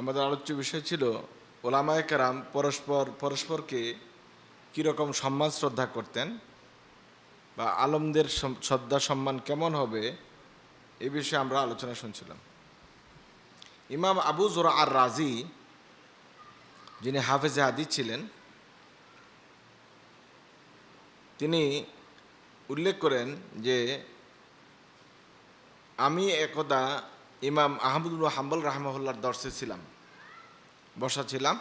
আমাদের আলোচ্য বিষয় ছিল ওলামায় কারাম পরস্পর, পরস্পরকে কীরকম সম্মান, শ্রদ্ধা করতেন বা আলমদের শ্রদ্ধা, সম্মান কেমন হবে এ বিষয়ে আমরা আলোচনা শুনছিলাম। ইমাম আবু জোরা আর রাজি যিনি হাফেজে হাদিস ছিলেন, তিনি উল্লেখ করেন যে, আমি একদা ইমাম আহমদুল হাম্বল রাহমাহুল্লার দর্শে ছিলাম, বসা ছিলাম।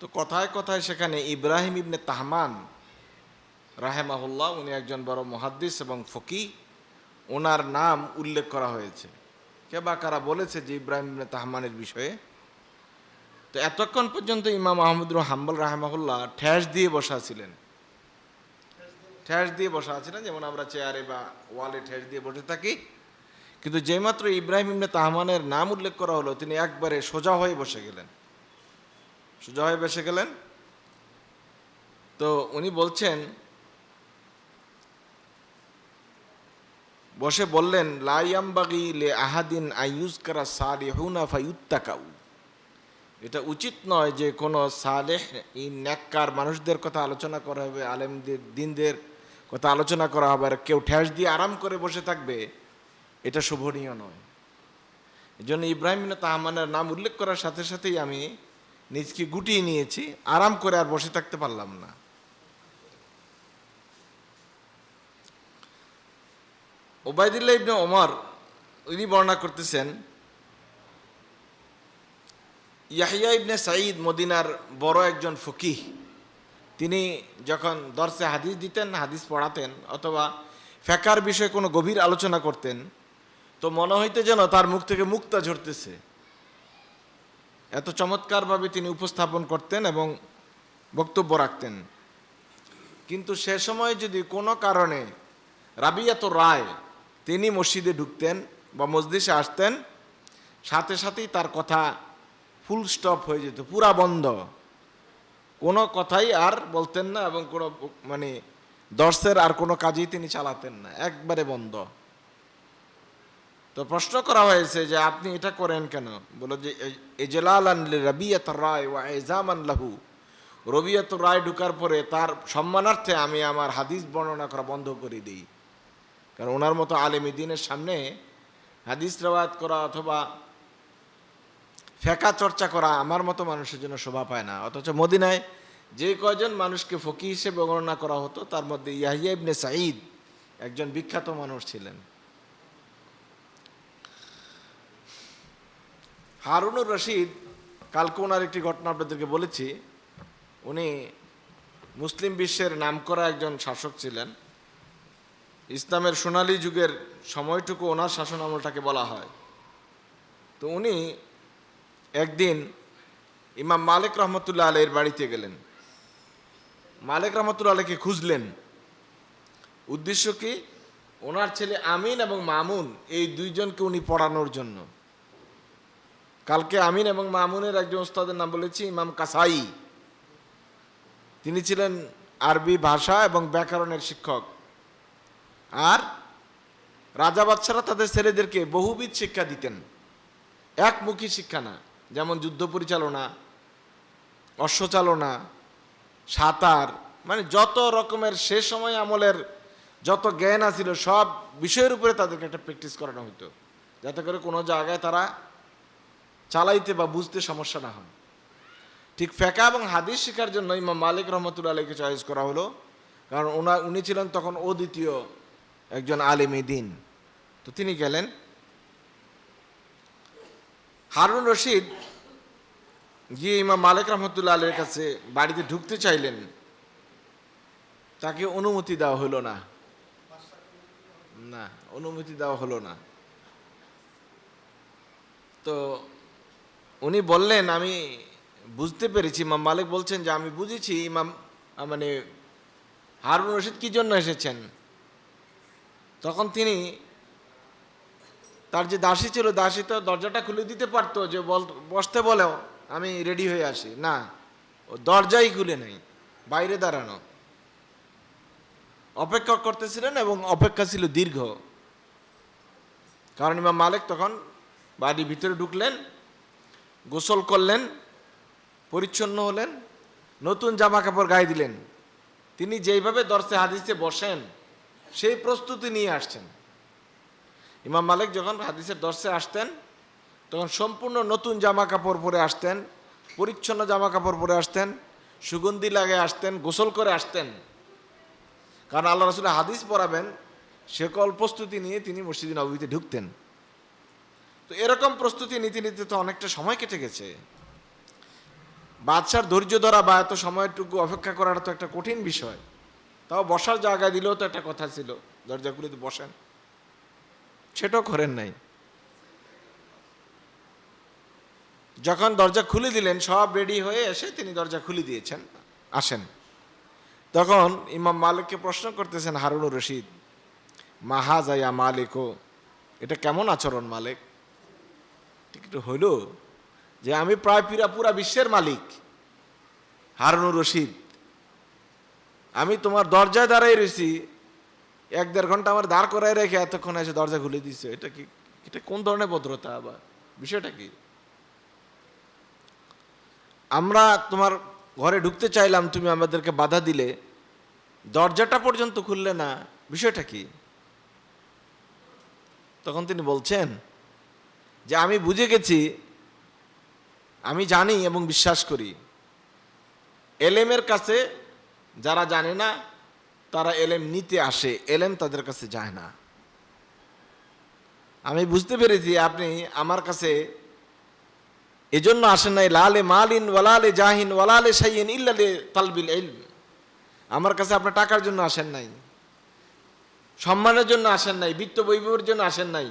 তো কথায় কথায় সেখানে ইব্রাহিম ইবনে তাহমান রাহেমাহুল্লাহ, উনি একজন বড় মহাদ্দিস এবং ফকি ওনার নাম উল্লেখ করা হয়েছে। কে বা কারা বলেছে যে ইব্রাহিম ইবনে তাহমানের বিষয়ে? তো এতক্ষণ পর্যন্ত ইমাম আহমদুল হাম্বল রাহেমাহুল্লাহ ঠ্যাস দিয়ে বসা ছিলেন। ঠ্যাস দিয়ে বসা আছিলেন যেমন আমরা চেয়ারে বা ওয়ালে ঠ্যাস দিয়ে বসে থাকি। কিন্তু যেমাত্র ইব্রাহিম ইবনে তাহমানের নাম উল্লেখ করা হলো, তিনি একবারে সোজা হয়ে বসে গেলেন। সোজা হয়ে বসে গেলেন। তো উনি বলছেন, বসে বললেন লাইয়ামবাগি লে আহাদিন আইউজ করা সালিহুনা ফাইউত্তাকাউ এটা উচিত নয় যে কোনো সালেহ ই ন্যাক্কার মানুষদের কথা আলোচনা করা হবে, আলেমদের, দিনদের কথা আলোচনা করা হবে, আর কেউ ঠ্যাস দিয়ে আরাম করে বসে থাকবে। এটা শোভনীয় নয়। এই জন্য ইব্রাহিম তাহমানের নাম উল্লেখ করার সাথে সাথেই আমি নিজকে গুটিয়ে নিয়েছি, আরাম করে আর বসে থাকতে পারলাম না। ওবায়দুল্লাহ ইবনে ওমর, উনি বর্ণনা করতেছেন, ইয়াহিয়া ইবনে সাঈদ মদিনার বড় একজন ফকিহ, তিনি যখন দর্শে হাদিস দিতেন, হাদিস পড়াতেন, অথবা ফেকার বিষয়ে কোনো গভীর আলোচনা করতেন তো মনে হইতে যেন তার মুখ থেকে মুক্তা ঝরতেছে। এত চমৎকারভাবে তিনি উপস্থাপন করতেন এবং বক্তব্য রাখতেন। কিন্তু সে সময় যদি কোনো কারণে রাবিয়াত রায় তিনি মসজিদে ঢুকতেন বা মসজিদে আসতেন, সাথে সাথেই তার কথা ফুল স্টপ হয়ে যেত, পুরা বন্ধ। কোনো কথাই আর বলতেন না এবং কোনো মানে দর্শের আর কোনো কাজেই তিনি চালাতেন না, একবারে বন্ধ। তো প্রশ্ন করা হয়েছে যে আপনি এটা করেন কেন? বলো যে এজলাল রবিয়ত রায় ওয়া এজামান লাহু। রবিয়ত রায় ঢুকার পরে তার সম্মানার্থে আমি আমার হাদিস বর্ণনা করা বন্ধ করে দিই। কারণ ওনার মতো আলেমী দিনের সামনে হাদিস রেওয়ায়ত করা অথবা ফেকা চর্চা করা আমার মতো মানুষের জন্য শোভা পায় না। অথচ মদিনায় যে কয়জন মানুষকে ফকি হিসেবে গণনা করা হতো, তার মধ্যে ইয়াহিয়া ইবনে সাঈদ একজন বিখ্যাত মানুষ ছিলেন। হারুনুর রশিদ, কালকে ওনার একটি ঘটনা আপনাদেরকে বলেছি, উনি মুসলিম বিশ্বের নামকরা একজন শাসক ছিলেন। ইসলামের সোনালী যুগের সময়টুকু ওনার শাসন আমলটাকে বলা হয়। তো উনি একদিন ইমাম মালিক রহমতুল্লাহ আলের বাড়িতে গেলেন। মালিক রহমতুল্লাহ আলীকে খুঁজলেন। উদ্দেশ্য কি? ওনার ছেলে আমিন এবং মামুন এই দুইজনকে উনি পড়ানোর জন্য। কালকে আমিন এবং মামুনের একজন উস্তাদের নাম বলেছি ইমাম কাসাই। তিনি ছিলেন আরবি ভাষা এবং ব্যাকরণের শিক্ষক। আর রাজা বাচ্চারা তাদের ছেলেদেরকে বহুবিধ শিক্ষা দিতেন। একমুখী শিক্ষা না, যেমন যুদ্ধ পরিচালনা অশ্বচালনা সাঁতার মানে যত রকমের সে সময় আমলের যত জ্ঞান আছিল সব বিষয়ের উপরে তাদেরকে একটা প্র্যাকটিস করানো হতো যাতে করে কোনো জায়গায় তারা চালাইতে বা বুঝতে সমস্যা না হয়। ঠিক ফেকা এবং হাদিস শেখার জন্য ইমাম মালিক রহমতুল্লা আলীকে চয়েস করা হলো। কারণ ওনা, উনি ছিলেন তখন অদ্বিতীয় একজন আলেমী দিন। তো তিনি গেলেন। হারুন রশিদ গিয়ে ইমাম মালিক রহমতুল্লাহ আলের কাছে বাড়িতে ঢুকতে চাইলেন। তাকে অনুমতি দেওয়া হলো না। না, অনুমতি দেওয়া হলো না। তো উনি বললেন, আমি বুঝতে পেরেছি। ইমাম মালিক বলছেন যে, আমি বুঝেছি, ইমাম মানে হারুন রশিদ কি জন্য এসেছেন? তখন তিনি তার যে দাসী ছিল, দাসী তো দরজাটা খুলে দিতে পারতো, যে বসতে বলেও, আমি রেডি হয়ে আসি। না, ও দরজাই খুলে নেই, বাইরে দাঁড়ানো। অপেক্ষা করতেছিলেন এবং অপেক্ষা ছিল দীর্ঘ। কারণ ইমাম মালিক তখন বাড়ির ভিতরে ঢুকলেন গোসল করলেন, পরিচ্ছন্ন হলেন, নতুন জামা কাপড় গায়ে দিলেন। তিনি যেইভাবে দর্শে হাদিসে বসেন, সেই প্রস্তুতি নিয়ে আসছেন। ইমাম মালিক যখন হাদিসের দর্শে আসতেন, তখন সম্পূর্ণ নতুন জামা কাপড় পরে আসতেন, পরিচ্ছন্ন জামা কাপড় পরে আসতেন, সুগন্ধি লাগে আসতেন, গোসল করে আসতেন। কারণ আল্লাহ রসুল হাদিস পড়াবেন সকল প্রস্তুতি নিয়ে তিনি মসজিদ নবীতে ঢুকতেন। তো এরকম প্রস্তুতি নিতে নিতে তো অনেকটা সময় কেটে গেছে। বাদশার ধৈর্য ধরা বা এত সময়টুকু অপেক্ষা করাটা তো একটা কঠিন বিষয়। তাও বসার জায়গা দিলেও তো একটা কথা ছিল দরজা খুলে তো বসেন। সেটাও করেন নাই। যখন দরজা খুলে দিলেন, সব রেডি হয়ে এসে তিনি দরজা খুলে দিয়েছেন, আসেন। তখন ইমাম মালিককে প্রশ্ন করতেছেন, হারুনুর রশিদ মাহা যাইয়া মালিকও এটা কেমন আচরণ মালিক? একটু হইল যে আমি প্রায় পুরা পুরা বিশ্বের মালিক, হারুনুর রশিদ। আমি তোমার দরজায় দাঁড়াই রয়েছি, এক দেড় ঘণ্টা আমার দাঁড় করাই রেখে এতক্ষণ এসে দরজা খুলে দিচ্ছে এটা কি, এটা কোন ধরনের ভদ্রতা আবার? বিষয়টা কি? আমরা তোমার ঘরে ঢুকতে চাইলাম, তুমি আমাদেরকে বাধা দিলে। দরজাটা পর্যন্ত খুললে না, বিষয়টা কি? তখন তিনি বলছেন যে আমি বুঝে গেছি, আমি জানি এবং বিশ্বাস করি। এলেমের কাছে যারা জানে না, তারা এলেম নিতে আসে, এলেম তাদের কাছে যায় না। আমি বুঝতে পেরেছি আপনি আমার কাছে, এজন্য আসেন নাই, লালে মালিন ওয়ালালে জাহিন ওয়ালালে সাইয়েন ইল্লালে তালবিল ইলম। আমার কাছে আপনার টাকার জন্য আসেন নাই, সম্মানের জন্য আসেন নাই, বিত্ত বৈভবের জন্য আসেন নাই।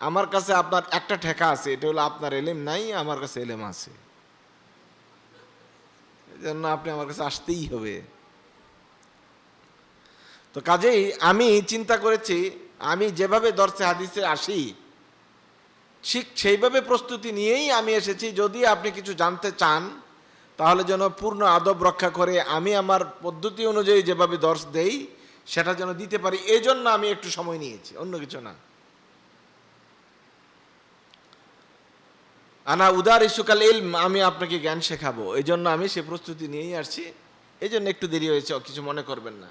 আমার কাছে আপনার একটা ঠেকা আছে, এটা হলো আপনার এলেম নাই, আমার কাছে এলেম আছে। জন্য আপনি আমার কাছে আসতেই হবে। তো কাজেই আমি চিন্তা করেছি, আমি যেভাবে দর্শে হাদিসে আসি, ঠিক সেইভাবে প্রস্তুতি নিয়েই আমি এসেছি। যদি আপনি কিছু জানতে চান, তাহলে যেন পূর্ণ আদব রক্ষা করে আমি আমার পদ্ধতি অনুযায়ী যেভাবে দর্শ দেই, সেটা যেন দিতে পারি। এই জন্য আমি একটু সময় নিয়েছি, অন্য কিছু না। আনা উদার ইসুকাল ইলম, আমি আপনাকে জ্ঞান শেখাবো। এই জন্য আমি সে প্রস্তুতি নিয়েই আসছি। এই জন্য একটু দেরি হয়েছে, কিছু মনে করবেন না।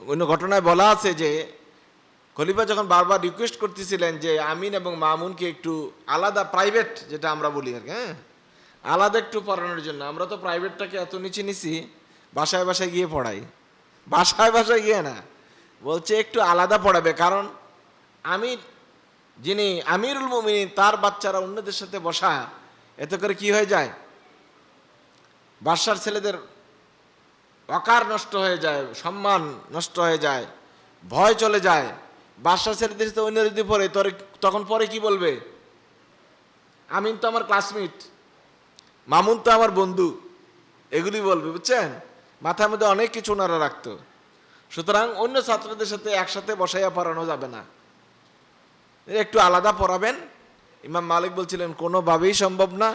অন্য ঘটনায় বলা আছে যে, খলিফা যখন বারবার রিকোয়েস্ট করতেছিলেন যে আমিন এবং মামুনকে একটু আলাদা প্রাইভেট যেটা আমরা বলি আর হ্যাঁ? আলাদা একটু পড়ানোর জন্য। আমরা তো প্রাইভেটটাকে এত নিচে নিছি, বাসায় বাসায় গিয়ে পড়াই। বাসায় বাসায় গিয়ে না, বলছে একটু আলাদা পড়াবে, কারণ আমি যিনি আমিরুল মুমিনিন, তার বাচ্চারা অন্যদের সাথে বসা, এতে করে কি হয়ে যায়? বাসার ছেলেদের অকার নষ্ট হয়ে যায়, সম্মান নষ্ট হয়ে যায়, ভয় চলে যায়। বাসার ছেলেদের সাথে অন্য যদি পড়ে, তোর তখন পরে কি বলবে? আমিন তো আমার ক্লাসমেট মামুন তো আমার বন্ধু, এগুলি বলবে, বুঝছেন? মাথার মধ্যে অনেক কিছু ওনারা রাখতো। সুতরাং অন্য ছাত্রদের সাথে একসাথে বসাইয়া পড়ানো যাবে না। একটু আলাদা পড়াবেন। ইমাম মালিক বলছিলেন, কোনোভাবেই সম্ভব না।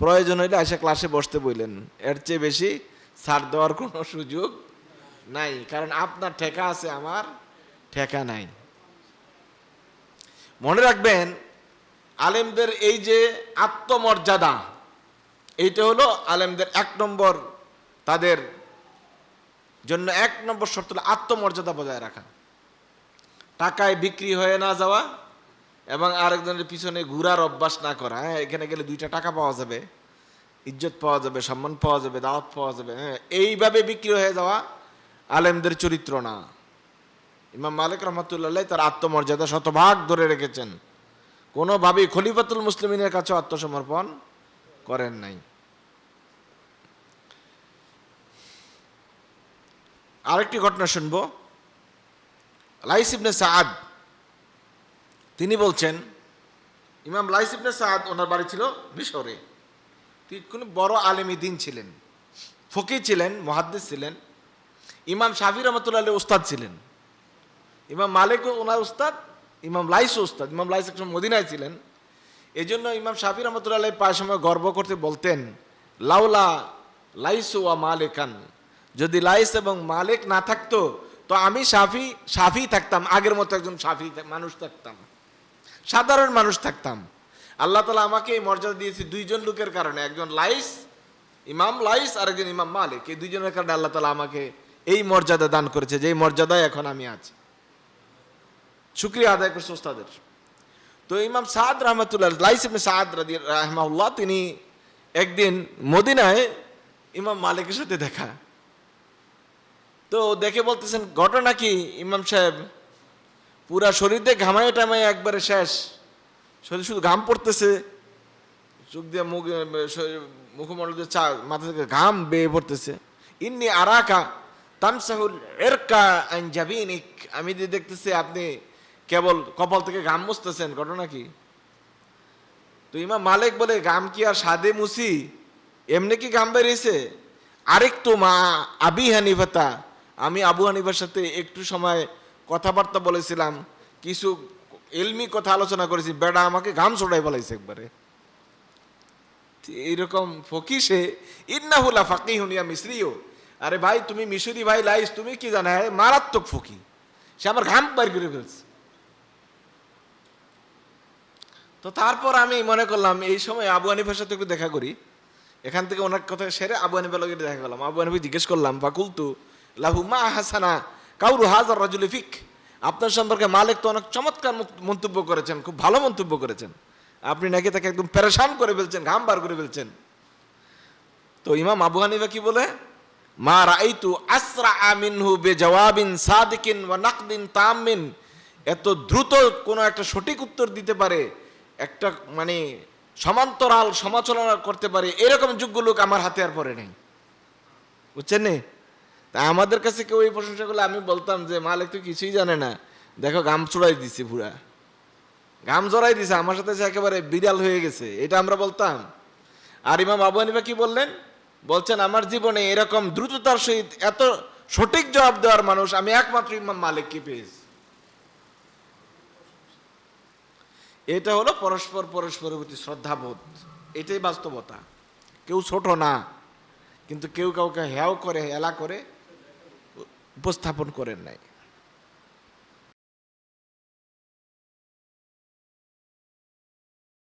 প্রয়োজন হইলে এসে ক্লাসে বসতে বললেন এর চেয়ে বেশি ছাড় দেওয়ার কোনো সুযোগ নাই। কারণ আপনার ঠেকা আছে, আমার ঠেকা নাই। মনে রাখবেন, আলেমদের এই যে আত্মমর্যাদা, এইটা হলো আলেমদের এক নম্বর, তাদের জন্য এক নম্বর শর্ত হলো আত্মমর্যাদা বজায় রাখা। টাকায় বিক্রি হয়ে না যাওয়া এবং আরেকজনের পিছনে ঘুরার অভ্যাস না করা হ্যাঁ এখানে গেলে দুইটা টাকা পাওয়া যাবে, ইজ্জত পাওয়া যাবে, সম্মান পাওয়া যাবে, দাওয়াত পাওয়া যাবে হ্যাঁ এইভাবে বিক্রি হয়ে যাওয়া আলেমদের চরিত্র না। ইমাম মালিক রহমতুল্লাহ তার আত্মমর্যাদা শতভাগ ধরে রেখেছেন। কোনোভাবেই খলিফাতুল মুসলিমিনের কাছেও আত্মসমর্পণ করেন নাই। আরেকটি ঘটনা শুনব। লাইস ইবনে সাদ তিনি বলছেন, ইমাম লাইস ইবনে সাদ ওনার বাড়ি ছিল মিশরে। তিনি কোনো বড় আলেমী দিন ছিলেন, ফকির ছিলেন, মহাদ্দিস ছিলেন, ইমাম শাফি রহমতুল্লাহ উস্তাদ ছিলেন। ইমাম মালিকও ওনার উস্তাদ ইমাম লাইসও উস্তাদ ইমাম লাইস একসময় মদিনায় ছিলেন। এই জন্য ইমাম শাফি রহমতুল্লাহ প্রায় সময় গর্ব করতে বলতেন, লাউলা লাইস ওয়া মালেকান, যদি লাইস এবং মালিক না থাকতো, তো আমি সাফি সাফি থাকতাম, আগের মতো একজন সাফি মানুষ থাকতাম। সাধারণ মানুষ থাকতাম। আল্লাহ তালা আমাকে এই মর্যাদা দিয়েছে দুইজন লোকের কারণে, একজন লাইস, ইমাম লাইস আর একজন ইমাম মালিক। এই দুইজনের কারণে আল্লাহ তালা আমাকে এই মর্যাদা দান করেছে, যেই মর্যাদায় এখন আমি আছি। শুক্রিয়া আদায় করছে ওস্তাদের তো ইমাম সাদ রহমতুল্লাহ লাইস ইবনে সাদ রাদি তিনি একদিন মদিনায় ইমাম মালিকের সাথে দেখা। তো দেখে বলতেছেন, ঘটনা কি ইমাম সাহেব? পুরা শরীরে ঘামায় টামায় একবারে শেষ। শরীর শুধু ঘাম পড়তেছে। চোখ দিয়ে মুখ মুখমণ্ডল দিয়ে চা, মাথা থেকে ঘাম বেয়ে পড়তেছে। ইন্নি আরাকা তামসাহুল এরকা আঞ্জাবিনিক আমি যে দেখতেছি, আপনি কেবল কপাল থেকে ঘাম মুছতেছেন, ঘটনা কি? তো ইমাম মালিক বলে, ঘাম কি আর সাদে মুসি এমনি কি ঘাম বেরিয়েছে? আরেক তো মা আবি হানিফাতা, আমি আবু হানিফার সাথে একটু সময় কথাবার্তা বলেছিলাম, কিছু এলমি কথা আলোচনা করেছি, বেড়া আমাকে ঘাম ছড়াই বলাইছে একবারে। এইরকম ফকি সে ইন্নাহুলা ফাকি হুনিয়া মিশ্রিও আরে ভাই, তুমি মিশরি ভাই, লাইস, তুমি কি জানা? হ্যাঁ মারাত্মক ফকি। সে আমার ঘাম বার করে ফেলছে। তো তারপর আমি মনে করলাম, এই সময় আবু হানিফার সাথে একটু দেখা করি। এখান থেকে ওনার কথা সেরে আবু হানিফার লগে দেখা করলাম। আবু হানিফা জিজ্ঞেস করলাম, ফাকুলতু লাহু মা হাসানা কাউরু হাজার রাজুল ফিক। আপনার সম্পর্কে মালিক তো অনেক চমৎকার মন্তব্য করেছেন, খুব ভালো মন্তব্য করেছেন। আপনি নাকি তাকে একদম পেরেশান করে ফেলছেন, ঘাম বার করে ফেলছেন। তো ইমাম আবু হানিফা কি বলে? মা রাইতু আসরা আমিনহু বে জওয়াবিন সাদিকিন ওয়া নাকদিন তামিন এত দ্রুত কোনো একটা সঠিক উত্তর দিতে পারে, একটা মানে সমান্তরাল সমালোচনা করতে পারে, এরকম যোগ্য লোক আমার হাতে আর পরে নেই। বুঝছেন নে? তা আমাদের কাছে কেউ এই প্রশংসা করলে আমি বলতাম যে, মালিক তো কিছুই জানে না। দেখো, গাম চুড়াই দিছে পুরা। গাম জড়াই দিছে, আমার সাথে সে একেবারে বিড়াল হয়ে গেছে, এটা আমরা বলতাম। আর ইমাম আবু হানিফা কি বললেন? বলছেন, আমার জীবনে এরকম দ্রুততার সহিত এত সঠিক জবাব দেওয়ার মানুষ আমি একমাত্র ইমাম মালিককে পেয়েছি। এটা হলো পরস্পর পরস্পরের প্রতি শ্রদ্ধাবোধ। এটাই বাস্তবতা। কেউ ছোট না, কিন্তু কেউ কাউকে হেয়াও করে, হেলা করে উপস্থাপন করেন নাই।